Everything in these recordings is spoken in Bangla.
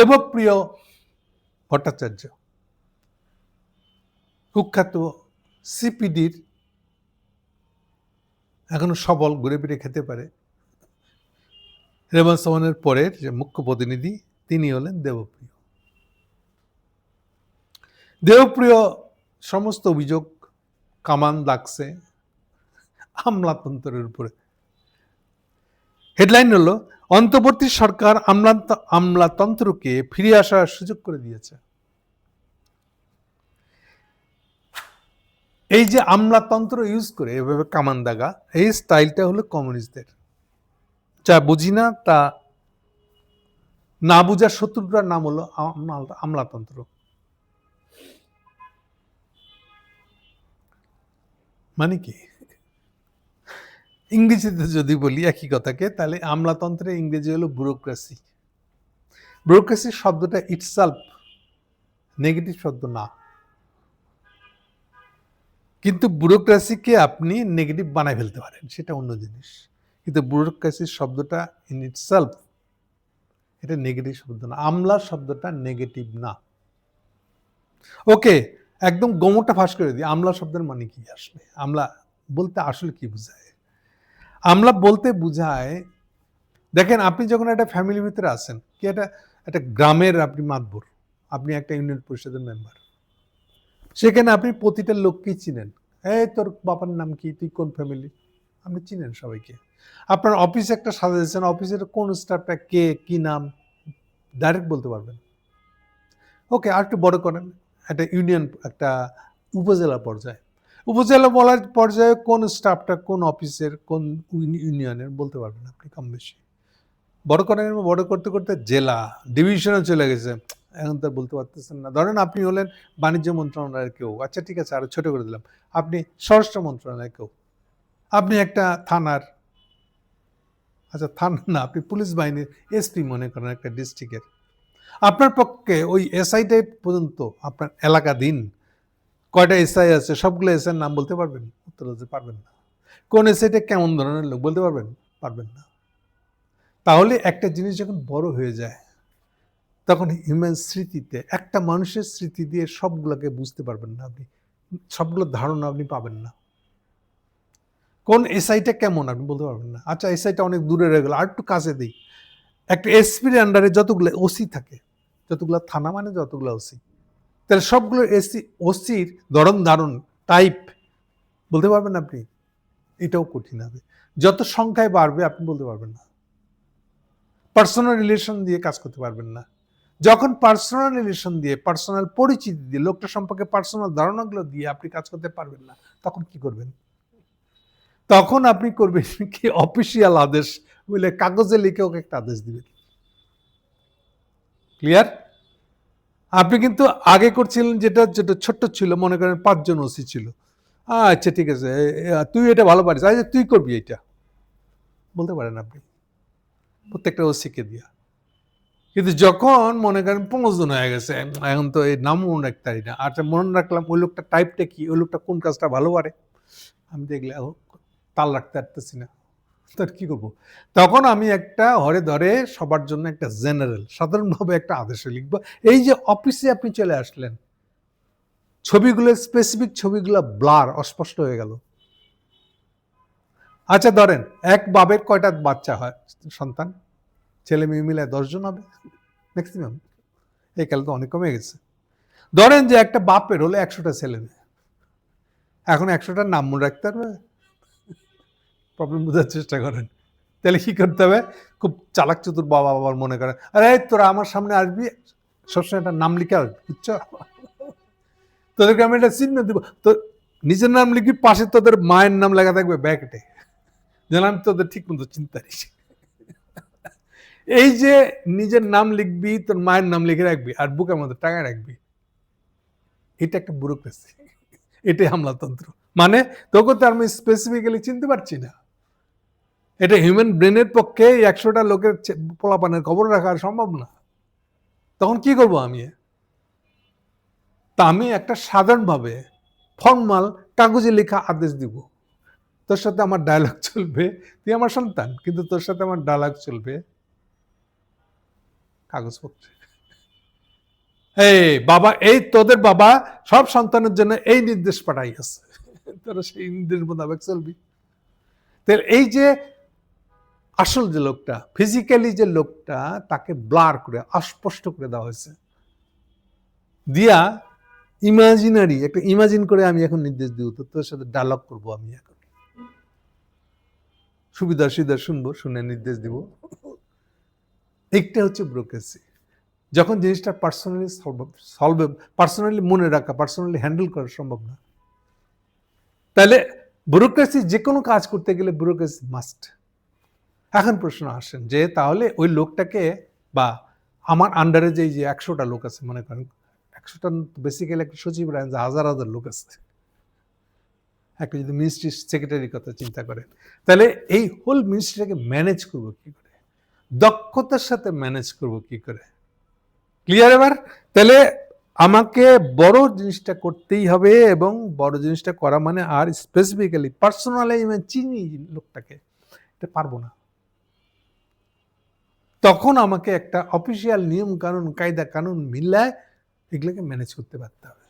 দেবপ্রিয় ভট্টাচার্য, কুখ্যাত সিপিডির এখনও সবল ঘুরে ফিরে খেতে পারে রেবন সোমানের পরের যে মুখ্য প্রতিনিধি, তিনি হলেন দেবপ্রিয়। দেবপ্রিয় সমস্ত অভিযোগ কামান লাগছে আমলাতন্ত্রের উপরে। হেডলাইন হলো, অন্তর্বর্তী সরকার আমলান্ত আমলাতন্ত্রকে ফিরে আসার সুযোগ করে দিয়েছে। এই যে আমলাতন্ত্র ইউজ করে এভাবে কামান দাগা এই স্টাইলটা হলো কমিউনিস্টদের যা বুঝি না, তা না বুঝার শত্রুটার নাম হলো আমলা- আমলাতন্ত্র। মানে কি? ইংরেজিতে যদি বলি একই কথাকে, তাহলে আমলাতন্ত্রে ইংরেজি হলো ব্যুরোক্রেসি ব্যুরোক্রেসি শব্দটা ইটসেলফ নেগেটিভ শব্দ না। কিন্তু ব্যুরোক্রেসিকে আপনি নেগেটিভ বানায় ফেলতে পারেন, সেটা অন্য জিনিস। কিন্তু ব্যুরোক্রেসি শব্দটা ইন ইটসেলফ এটা নেগেটিভ শব্দ না। আমলা শব্দটা নেগেটিভ না। ওকে একদম গোমরটা ফাঁস করে দিই। আমলা শব্দের মানে কি আসলে? আমলা বলতে আসলে কি বোঝায়? আমলা বলতে বোঝায়, দেখেন আপনি যখন একটা ফ্যামিলির ভিতরে আছেন, কি একটা একটা গ্রামের আপনি মাতবর, আপনি একটা ইউনিয়ন পরিষদের মেম্বার সেখানে আপনি প্রতিটা লোককেই চিনেন। এই তোর বাবার নাম কি? তুই কোন ফ্যামিলি আপনি চিনেন সবাইকে। আপনার অফিস একটা সাজাইছেন অফিসের কোন স্টাফটা কে, কি নাম? ডাইরেক্ট বলতে পারবেন। ওকে আর একটু বড় করেন, একটা ইউনিয়ন একটা উপজেলা পর্যায়ে। উপজেলা বলার পর্যায়ে কোন স্টাফটা কোন অফিসের কোন ইউনি- ইউনিয়নের বলতে পারবেন আপনি কম বেশি? বড় করেন বড় করতে করতে জেলা ডিভিশনে চলে গেছে। এখন তো বলতে পারতেছেন না। ধরেন আপনি হলেন বাণিজ্য মন্ত্রণালয়ের কেউ। আচ্ছা ঠিক আছে, আরও ছোট করে দিলাম। আপনি স্বরাষ্ট্র মন্ত্রণালয়ের কেউ। আপনি একটা থানার আচ্ছা থানা না, আপনি পুলিশ বাহিনীর এসপি মনে করেন একটা ডিস্ট্রিক্টের আপনার পক্ষে ওই এসআইটাই পর্যন্ত আপনার এলাকা দিন। কয়টা এসআই আছে, সবগুলো এসআইয়ের নাম বলতে পারবেন? উত্তর দিতে পারবেন না। কোন এসআইটা কেমন ধরনের লোক বলতে পারবেন? পারবেন না। তাহলে একটা জিনিস যখন বড় হয়ে যায়, তখন হিউম্যান স্মৃতিতে, একটা মানুষের স্মৃতি দিয়ে সবগুলোকে বুঝতে পারবেন না আপনি। সবগুলো ধারণা আপনি পাবেন না। কোন এসআইটা কেমন আপনি বলতে পারবেন না। আচ্ছা এসআইটা অনেক দূরে রয়ে গেল আর একটু কাছে দিই। একটা এসপির আন্ডারে যতগুলো ওসি থাকে, যতগুলো থানা মানে যতগুলো ওসি তাহলে সবগুলো এসি, ওসির ধরন ধারণ টাইপ বলতে পারবেন আপনি? এটাও কঠিন হবে। যত সংখ্যায় বাড়বে, আপনি বলতে পারবেন না। পার্সোনাল রিলেশন দিয়ে কাজ করতে পারবেন না। যখন পার্সোনাল রিলেশন দিয়ে পার্সোনাল পরিচিতি দিয়ে, লোকটা সম্পর্কে পার্সোনাল ধারণাগুলো দিয়ে আপনি কাজ করতে পারবেন না, তখন কি করবেন? তখন আপনি করবেন কি? অফিসিয়াল আদেশ বলে কাগজে লিখে ওকে একটা আদেশ দিবেন। ক্লিয়ার আপনি কিন্তু আগে করছিলেন যেটা যেটা ছোট্ট ছিল, মনে করেন পাঁচজন ওসি ছিল। আচ্ছা ঠিক আছে তুই এটা ভালো পারিস। আচ্ছা তুই করবি এটা বলতে পারেন আপনি, প্রত্যেকটা ওসিকে দিয়া। কিন্তু যখন মনে করেন পনেরো জন হয়ে গেছে, এখন তো এই নাম মনে রাখতে পারি না। আচ্ছা মনে রাখলাম ওই লোকটা টাইপটা কি? ওই লোকটা কোন কাজটা ভালো পারে? আমি দেখলে তাল রাখতে পারতেছি না। তার কি করব? তখন আমি একটা হরে ধরে সবার জন্য একটা জেনারেল, সাধারণভাবে একটা আদেশে লিখব, এই যে অফিসে আপনি চলে আসলেন, ছবিগুলো স্পেসিফিক ছবিগুলো ব্লার অস্পষ্ট হয়ে গেল। আচ্ছা ধরেন, এক বাবের কয়টা বাচ্চা হয়? সন্তান? ছেলে মেয়ে মিলে দশজন হবে? ম্যাক্সিমাম এই কালে তো অনেক কমে গেছে। ধরেন যে একটা বাপের হলে একশোটা ছেলে মেয়ে। এখন একশোটার নাম মনে রাখতে পারবে? প্রবলেম বোঝার চেষ্টা করেন। তাহলে কি করতে হবে? খুব চালাক চতুর বাবা বাবার মনে করেন আরে, তোরা আমার সামনে আসবি? সবসময় একটা নাম লিখে আসবি, বুঝছ? তোদেরকে আমি একটা চিহ্ন দিব? তো নিজের নাম লিখবি, পাশে তোদের মায়ের নাম লেখা থাকবে ব্যাকেটে যেন আমি তোদের ঠিক মতো চিন্তা নিস এই যে নিজের নাম লিখবি, তোর মায়ের নাম লিখে রাখবি আর বুকের মধ্যে টাকা রাখবি, এটা একটা ব্যুরোক্রেসি এটাই হামলাতন্ত্র। মানে তোকে তো আমি স্পেসিফিক্যালি চিনতে পারছি না। এটা হিউম্যান ব্রেনের পক্ষে একশোটা লোকের পোলাপানের খবর রাখা সম্ভব না। তখন কি করব আমি? তা আমি একটা সাধারণভাবে ফর্মাল কাগজে লেখা আদেশ দিব। তোর সাথে আমার ডায়লগ চলবে। তুই আমার সন্তান, কিন্তু তোর সাথে আমার ডায়লগ চলবে। কাগজপত্রে। এই বাবা, এই তোদের বাবা সব সন্তানের জন্য এই নির্দেশ পাঠাই আছে তোরা সেই নির্দেশ মোতাবেক চলবি। তাহলে এই যে আসল যে লোকটা ফিজিক্যালি যে লোকটা, তাকে ব্লার করে অস্পষ্ট করে দেওয়া হয়েছে। দিয়া ইমাজিনারি একটা ইমাজিন করে আমি এখন নির্দেশ দিব, তো তোর সাথে ডায়লগ করব আমি এখন। সুবিধা সুবিধা শুনব, শুনে নির্দেশ দিব। একটা হচ্ছে ব্রোকেসি যখন জিনিসটা পার্সোনালি সলভ পার্সোনালি মনে রাখা পার্সোনালি হ্যান্ডেল করা সম্ভব না। তাহলে ব্যুরোক্রেসি যে কোনো কাজ করতে গেলে ব্যুরোক্রেসি মাস্ট এখন প্রশ্ন আসেন যে তাহলে ওই লোকটাকে বা আমার আন্ডারে যে এই যে একশোটা লোক আছে, মনে করেন, একশোটা বেসিক্যালি একটা সচিব রাখেন যে হাজার হাজার লোক আছে। একটা যদি মিনিস্ট্রি সেক্রেটারির কথা চিন্তা করেন, তাহলে এই হোল মিনিস্ট্রিটাকে ম্যানেজ করব কি করে? দক্ষতার সাথে ম্যানেজ করব কি করে? ক্লিয়ার এবার? তাহলে আমাকে বড় জিনিসটা করতেই হবে এবং বড় জিনিসটা করা মানে আর স্পেসিফিক্যালি পার্সোনালি আমি চিনি লোকটাকে। এটা পারব না। তখন আমাকে একটা অফিসিয়াল নিয়ম কানুন, কায়দা কানুন মিলায় এগুলোকে ম্যানেজ করতে পারতে হবে।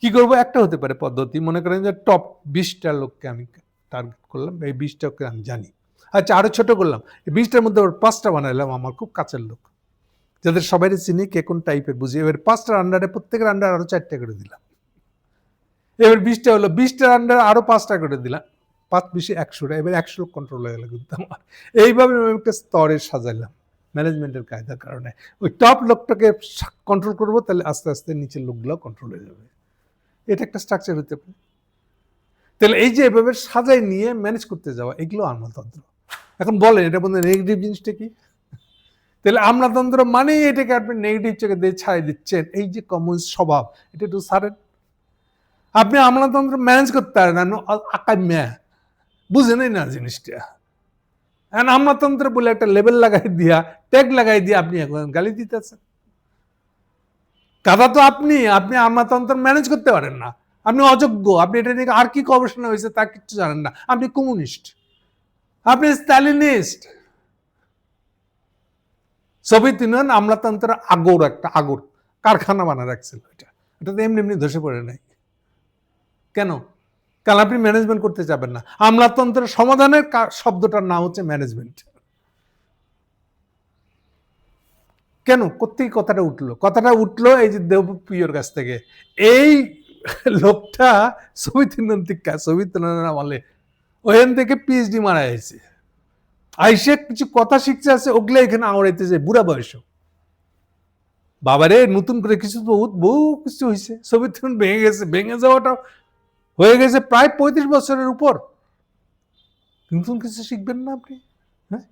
কি করব? একটা হতে পারে পদ্ধতি। মনে করেন যে টপ বিশটা লোককে আমি টার্গেট করলাম, এই বিশটাকে আমি জানি। আচ্ছা আরও ছোট করলাম। এই বিশটার মধ্যে ওর পাঁচটা বানাইলাম, আমার খুব কাছের লোক। যাদের সবাই চিনি, কে কোন টাইপের বুঝি। এবার পাঁচটার আন্ডারে প্রত্যেকের আন্ডার আরও চারটা করে দিলাম। এবার বিশটা হলো, বিশটার আন্ডার আরও পাঁচটা করে দিলাম। পাঁচ, বিশে একশোটা। এবার একশো কন্ট্রোল হয়ে গেল কিন্তু আমার। এইভাবে আমি একটা স্তরে সাজাইলাম। ম্যানেজমেন্টের কায়দার কারণে। ওই টপ লোকটাকে কন্ট্রোল করব, তাহলে আস্তে আস্তে নিচের লোকগুলো কন্ট্রোল হয়ে যাবে। এটা একটা স্ট্রাকচার হতে পারে। তাহলে এই যে এভাবে সাজাই নিয়ে ম্যানেজ করতে যাওয়া, এগুলো আমলাতন্ত্র। এখন বলেন, এটা বলতে নেগেটিভ জিনিসটা কি? তাহলে আমলাতন্ত্র মানেই এটাকে আপনি নেগেটিভ চোখে দিয়ে ছাড়াই দিচ্ছেন। এই যে কমন স্বভাব, এটা একটু সারেন আপনি আমলাতন্ত্র ম্যানেজ করতে পারেন না আকাম্যা বুঝেনই না জিনিসটা। এখন আমলাতন্ত্র বলে একটা লেবেল লাগাই দিয়া ট্যাগ লাগাই দিয়ে আপনি এখন গালি দিতেছেন কথা তো আপনি আপনি আমলাতন্ত্র ম্যানেজ করতে পারেন না আপনি অযোগ্য আপনি এটা নিয়ে আর কি গবেষণা হয়েছে তা কিছু জানেন না আপনি কমিউনিস্ট আপনি স্ট্যালিনিস্ট সোভিয়েত ইউনিয়ন আমলাতন্ত্রের আগর একটা আগর কারখানা বানা রাখছিল এটা এটা তো এমনি এমনি ধসে পড়ে নাই কেন কারণ আপনি ম্যানেজমেন্ট করতে যাবেন না। আমলাতন্ত্রের সমাধানের শব্দটার নাম হচ্ছে ম্যানেজমেন্ট কেন? কোথেকে কথাটা উঠল? কথাটা উঠল এই যে দেবপ্রিয়র কাছ থেকে। এই লোকটা সোভিয়েত ইউনিয়নের আমলে ওখান থেকে পিএইচডি মারা হয়েছে আইসে কিছু কথা শিখছে আছে, ওগুলো এখানে আওড়াইতেছে বুড়া বয়স। বাবারে, নতুন করে কিছু বহুত বহু কিছু হয়েছে ইউনিয়ন ভেঙে গেছে, ভেঙে যাওয়াটা হয়ে গেছে প্রায় পঁয়ত্রিশ বছরের উপর। নতুন কিছু শিখবেন না আপনি? হ্যাঁ?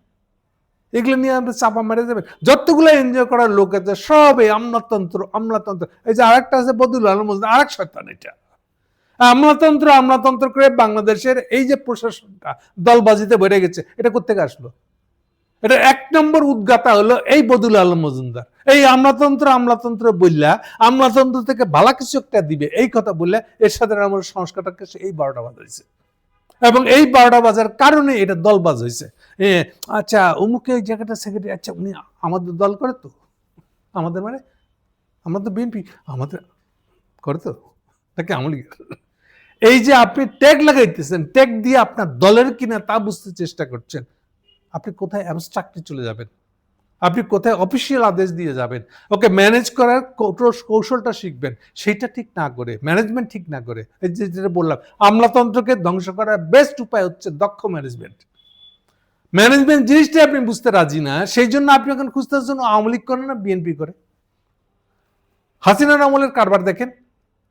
এগুলো নিয়ে আপনি চাপা মেরে যাবেন যতগুলো এনজয় করার লোক আছে সব এই আমলাতন্ত্র আমলাতন্ত্র। এই যে আরেকটা আছে বদুল আলম আরেক শয়তান এটা। আমলাতন্ত্র আমলাতন্ত্র করে বাংলাদেশের এই যে প্রশাসনটা দলবাজিতে বেড়ে গেছে, এটা কোথেকে আসলো? এটা এক নম্বর উদ্গাতা হলো এই বদুল আলম মজুমদার। এই আমলাতন্ত্র আমলাতন্ত্র বললা আমলাতন্ত্র থেকে ভালো কিছু একটা দিবে, এই কথা বললে এর সাথে আমার সংস্কারটাকে এই বারোটা বাজাইছে। এবং এই বারোটা বাজার কারণে এটা দলবাজ হয়েছে আচ্ছা অমুকে ওই জায়গাটা সেক্রেটারি আচ্ছা উনি আমাদের দল করে তো? আমাদের মানে? আমরা তো বিএনপি, আমাদের করে তো? তাকে আমলি এই যে আপনি ট্যাগ লাগাইতেছেন ট্যাগ দিয়ে আপনার দলের কিনা তা বুঝতে চেষ্টা করছেন। আপনি কোথায় অ্যাবস্ট্রাক্টে চলে যাবেন? আপনি কোথায় অফিসিয়াল আদেশ দিয়ে যাবেন? ওকে ম্যানেজ করার কৌশলটা শিখবেন। সেইটা ঠিক না করে ম্যানেজমেন্ট ঠিক না করে যেটা বললাম, আমলাতন্ত্রকে ধ্বংস করার বেস্ট উপায় হচ্ছে দক্ষ ম্যানেজমেন্ট ম্যানেজমেন্ট জিনিসটা আপনি বুঝতে রাজি না, সেই জন্য আপনি এখন খুঁজতেছেন আওয়ামী লীগ করে না বিএনপি করে। হাসিনার আমলের কারবার দেখেন,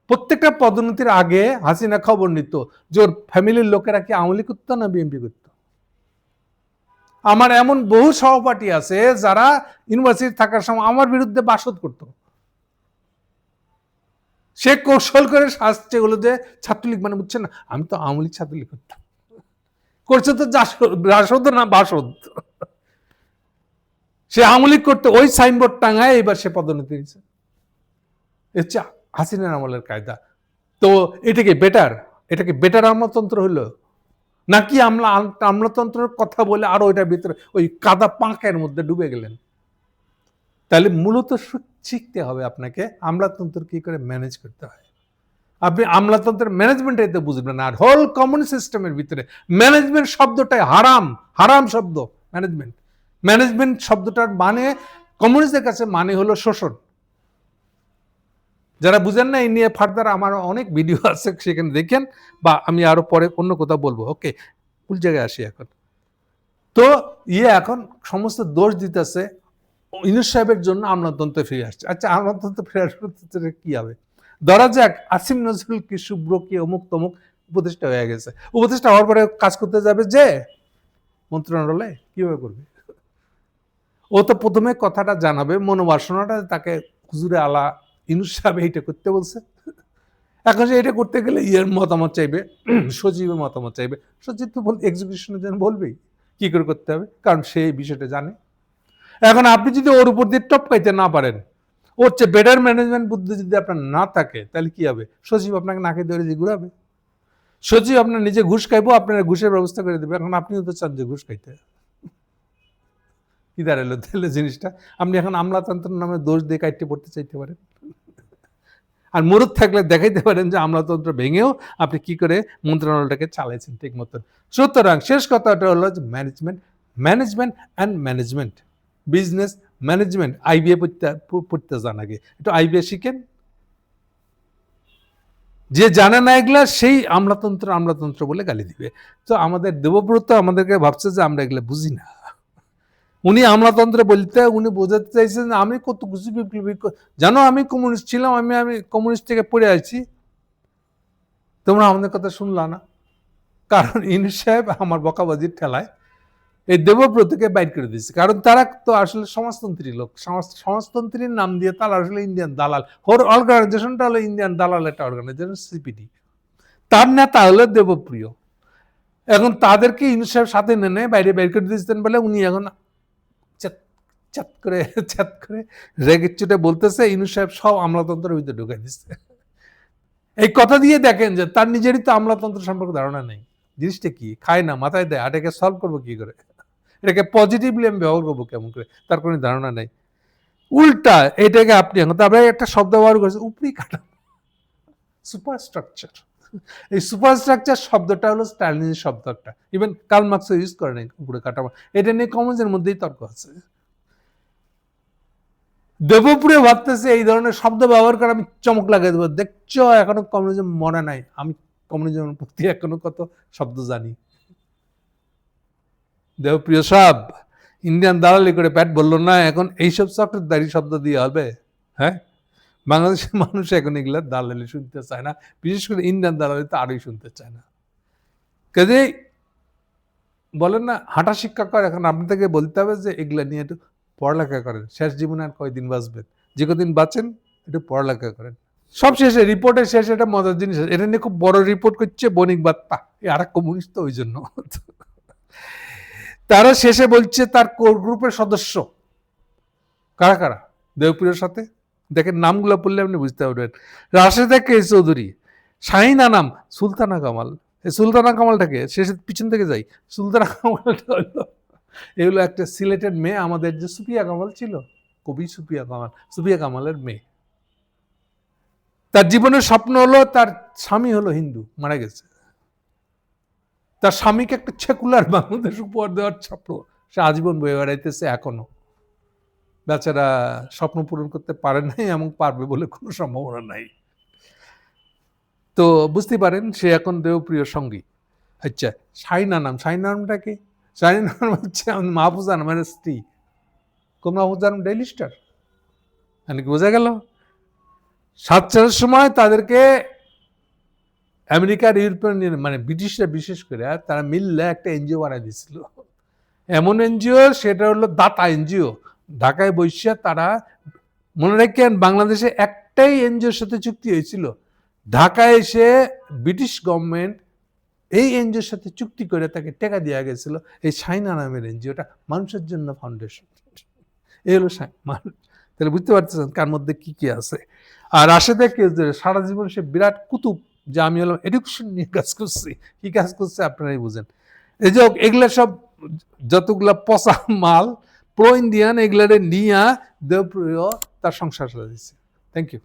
প্রত্যেকটা পদোন্নতির আগে হাসিনা খবর নিত যে ওর ফ্যামিলির লোকেরা কি আওয়ামী লীগ করতো না বিএনপি করতো? আমার এমন বহু সহপাঠী আছে যারা ইউনিভার্সিটি থাকার সময় আমার বিরুদ্ধে বাসদ করত। সে কৌশল করে শাস্তি হলো যে ছাত্রলীগ মানে বুঝছে না? আমি তো আওয়ামী লীগ ছাত্রলীগ করতাম। করছে তো রাসদ না বাসদ? সে আওয়ামী করতে ওই সাইনবোর্ড টাঙায় এবার সে পদোন্নতি দিয়েছে। হচ্ছে হাসিনার আমলের কায়দা। তো এটাকে বেটার এটাকে বেটার আমলতন্ত্র হলো। নাকি আমলা আমলাতন্ত্রের কথা বলে আরও ওইটার ভিতরে, ওই কাদা পাঁকের মধ্যে ডুবে গেলেন? তাহলে মূলত শিখতে হবে আপনাকে আমলাতন্ত্র কি করে ম্যানেজ করতে হয়। আপনি আমলাতন্ত্রের ম্যানেজমেন্ট এতে বুঝবেন আর হোল কমন সিস্টেমের ভিতরে ম্যানেজমেন্ট শব্দটাই হারাম হারাম শব্দ ম্যানেজমেন্ট ম্যানেজমেন্ট শব্দটার মানে কমিউনিস্টদের কাছে মানে হলো শোষণ। যারা বুঝেন না, এই নিয়ে ফার্দার আমার অনেক ভিডিও আছে, সেখানে দেখেন বা আমি আরও পরে অন্য কোথাও বলব। ওকে ভুল জায়গায় আসি এখন। তো ইয়ে এখন সমস্ত দোষ দিতেছে, ইনুস সাহেবের জন্য আমলাতন্ত্রে ফিরে আসছে। আচ্ছা আমলাতন্ত্রে ফিরে আসলে কি হবে? ধরা যাক, আসিম নজরুল কি শুভ্র কি অমুক তমুক উপদেষ্টা হয়ে গেছে। উপদেষ্টা হওয়ার পরে কাজ করতে যাবে যে মন্ত্রণালয়ে? কীভাবে করবে? ও তো প্রথমে কথাটা জানাবে, মনোবাসনাটা তাকে হুজুরে আলা ইনুস সাহেব এইটা করতে বলছে। এখন সে এটা করতে গেলে ইয়ের মতামত চাইবে, সচিবের মতামত চাইবে। সচিব তো বল এক্সিকিউশনের জন্য বলবেই, কি করে করতে হবে? কারণ সে এই বিষয়টা জানে। এখন আপনি যদি ওর উপর দিয়ে টপ টপকাইতে না পারেন, ওর চেয়ে বেটার ম্যানেজমেন্ট বুদ্ধি যদি আপনার না থাকে, তাহলে কি হবে? সচিব আপনাকে নাকে ধরে যে ঘুরাবে। সচিব আপনার নিজে ঘুষ খাইবো, আপনার ঘুষের ব্যবস্থা করে দেবে এখন আপনিও তো চান যে ঘুষ খাইতে। কি দাঁড়াল তাহলে জিনিসটা? আপনি এখন আমলাতন্ত্র নামে দোষ দিয়ে কাটতে পড়তে চাইতে পারেন। আর মুরুদ থাকলে দেখাইতে পারেন যে আমলাতন্ত্র ভেঙেও আপনি কি করে মন্ত্রণালয়টাকে চালাইছেন ঠিক মতন। সুতরাং শেষ কথাটা হলো যে management management and management business management IBA পড়তে পড়তে যান একটু আইবিএ শিখেন। যে জানে না এগুলা, সেই আমলাতন্ত্র আমলাতন্ত্র বলে গালি দিবে। তো আমাদের দেবব্রত আমাদেরকে ভাবছে যে আমরা এগুলো বুঝি না। উনি আমলাতন্ত্রে বলতে, উনি বোঝাতে চাইছেন আমি কত কিছু বিপ্লবী জানো আমি কমিউনিস্ট ছিলাম, আমি আমি কমিউনিস্ট থেকে পড়ে আছি তোমরা আমাদের কথা শুনলা না। কারণ ইনু সাহেব আমার বকাবাজির ঠেলায় এই দেবব্রতকে বাইর করে দিয়েছে। কারণ তারা তো আসলে সমাজতন্ত্রী লোক। সমাজ- সমাজতন্ত্রীর নাম দিয়ে তারা আসলে ইন্ডিয়ান দালাল। ওর অর্গানাইজেশনটা হলো ইন্ডিয়ান দালাল একটা অর্গানাইজেশন সিপিডি তার নেতা হলো দেবপ্রিয়। এখন তাদেরকে ইনু সাহেব সাথে নেনে বাইরে বাইর করে দিয়েছেন বলে উনি এখন চাত করে চাত করে রেগে চুটে বলতেছে, ইনু সাহেব সব আমলাতন্ত্রের ভিতরে ঢুকাই দিচ্ছে এই কথা দিয়ে দেখেন যে তার নিজেরই তো আমলাতন্ত্র সম্পর্কে ধারণা নেই। জিনিসটা কি? খায় না, মাথায় দেয়, আর এটাকে সলভ করব কি করে? এটাকে পজিটিভলি আমি ব্যবহার করব কেমন করে? তার কোনো ধারণা নেই। উল্টা এটাকে আপনি তারপরে একটা শব্দ ব্যবহার করেছে উপরি কাঠামো সুপার স্ট্রাকচার এই সুপার স্ট্রাকচার শব্দটা হলো স্টালিনের শব্দ একটা ইভেন কার্ল মার্কস ইউজ করে নাই, উপরে কাঠামো এটা নিয়ে কমনসের মধ্যেই তর্ক আছে। দেবপুরে ভাবতেছে এই ধরনের শব্দ ব্যবহার করে আমি চমক লাগিয়ে দেবো। দেখছ, এখনও কমিউনিজম মনে নাই। আমি কমিউনিজমের প্রতি এখনও কত শব্দ জানি। দেবপ্রিয় সাহেব ইন্ডিয়ান দালালি করে প্যাট বলল না, এখন এইসব চক্রদারি শব্দ দিয়ে হবে? হ্যাঁ? বাংলাদেশের মানুষ এখন এগুলা দালালি শুনতে চায় না। বিশেষ করে ইন্ডিয়ান দালালি তো আরোই শুনতে চায় না। কাজে বলেন না, হাঁটা শিক্ষা কর, এখন আপনাদেরকে বলতে হবে যে এগুলা নিয়ে একটু পড়ালেখা করেন। শেষ জীবনে আর কয়দিন বাঁচবেন? যে কদিন বাঁচেন, একটু পড়ালেখা করেন। সব শেষে, রিপোর্টের শেষে এটা মজার জিনিস। এটা নিয়ে খুব বড় রিপোর্ট করছে বণিক বার্তা আর এক কমিউনিস্ট তো ওই জন্য তারা শেষে বলছে তার কোর গ্রুপের সদস্য। কারা কারা? দেবপ্রিয়র সাথে? দেখেন, নামগুলো পড়লে আপনি বুঝতে পারবেন। রাশেদা কে চৌধুরী? শাহিন আনাম, সুলতানা কামাল। এই সুলতানা কামালটাকে শেষে পিছন থেকে যাই। সুলতানা কামালটা হলো এগুলো একটা সিলেটের মেয়ে, আমাদের যে সুপিয়া কামাল ছিল, কবি সুপিয়া কামাল, সুপিয়া কামালের মেয়ে। তার জীবনের স্বপ্ন হলো তার স্বামী হলো হিন্দু, মারা গেছে। তার স্বামীকে একটা সেকুলার বাংলাদেশ উপহার দেওয়ার স্বপ্ন, সে আজীবন বয়ে বেড়াইতেছে এখনও। বেচারা স্বপ্ন পূরণ করতে পারে নাই এবং পারবে বলে কোনো সম্ভাবনা নাই। তো বুঝতে পারেন, সে এখন দেবপ্রিয় সঙ্গী। আচ্ছা সাইনা নাম সাইনা নামটা কি? সাইনা নাম হচ্ছে মাহফুজা নামের স্ত্রী। কোন মাহফুজা নাম ডেইলি স্টার মানে কি বোঝা গেল? সাতটার সময় তাদেরকে আমেরিকার ইউরোপিয়ান মানে ব্রিটিশরা বিশেষ করে তারা মিললে একটা এনজিও বানাই দিয়েছিল এমন এনজিও, সেটা হলো দাতা এনজিও। ঢাকায় বৈশা তারা, মনে রাখেন, বাংলাদেশে একটাই এনজিওর সাথে চুক্তি হয়েছিল। ঢাকায় এসে ব্রিটিশ গভর্নমেন্ট এই এনজিওর সাথে চুক্তি করে তাকে টেকা দেওয়া গেছিল, এই সাইনা নামের এনজিওটা মানুষের জন্য ফাউন্ডেশন এই হলো মানুষ তাহলে বুঝতে পারতেছেন কার মধ্যে কি কি আছে। আর রাশেদা কে যে সারা জীবন সে বিরাট কুতুব, যে আমি হলাম এডুকেশন নিয়ে কাজ করছি, কি কাজ করছে আপনারাই বুঝেন। এই যে এগুলা সব যতগুলা পচা মাল প্রো ইন্ডিয়ান এগুলারে নিয়া দেবপ্রিয় তার সংসার চালাইছে। Thank you